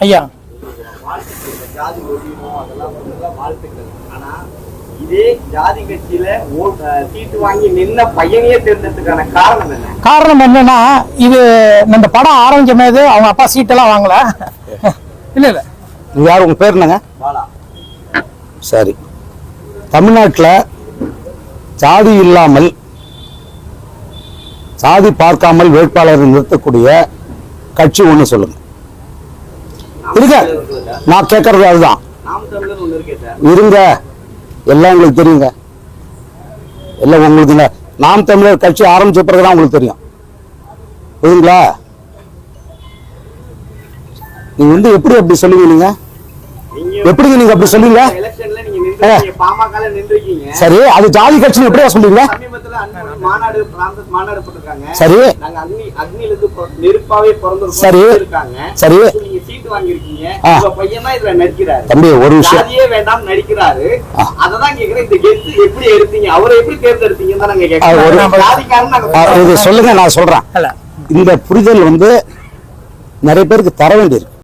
ஐயா. காரணம் என்ன காரணம் என்னன்னா இது இந்த படம் ஆரம்பிச்ச போது அவங்க அப்பா சீட்டெல்லாம் வாங்கல. இல்ல இல்ல. யார் உங்க பேர் என்னங்க? பாலா. சரி. தமிழ்நாட்டில் சாதி இல்லாமல் சாதி பார்க்காமல் வேட்பாளரை நிறுத்தக்கூடிய கட்சி ஒன்று சொல்லுங்க. இருங்க நான் கேட்கறது அதுதான். இருக்கே இருங்க. எல்லாம் உங்களுக்கு தெரியுங்க. எல்லாம் உங்களுக்கு இல்ல நாம் தமிழர் கட்சி ஆரம்பிச்ச பிறகுதான் உங்களுக்கு தெரியும். புரியுங்களா நீங்க வந்து எப்படி அப்படி சொல்லுவீங்க நீங்க? எப்படிங்க நீங்க அப்படி சொல்லுவீங்க? சரி அது ஜாதி கட்சின்னு எப்படியா சொல்லுவீங்க? சரி. சரி. சரி. சீட்டு வாங்கியிருக்கீங்க. ஆ. உங்க பையன் தான் இதுல நடிக்கிறாரு. தம்பி ஒரு விஷயம். ஜாதியே வேண்டாம் நடிக்கிறாரு. அததான் கேக்குறேன் இந்த கெத்து எப்படி எடுத்தீங்க? அவரை எப்படி தேர்ந்தெடுத்தீங்கன்னு நாங்க ஆ, இது சொல்லுங்க நான் சொல்றேன். இந்த புரிதல் வந்து நிறைய பேருக்கு தர வேண்டியிருக்கு.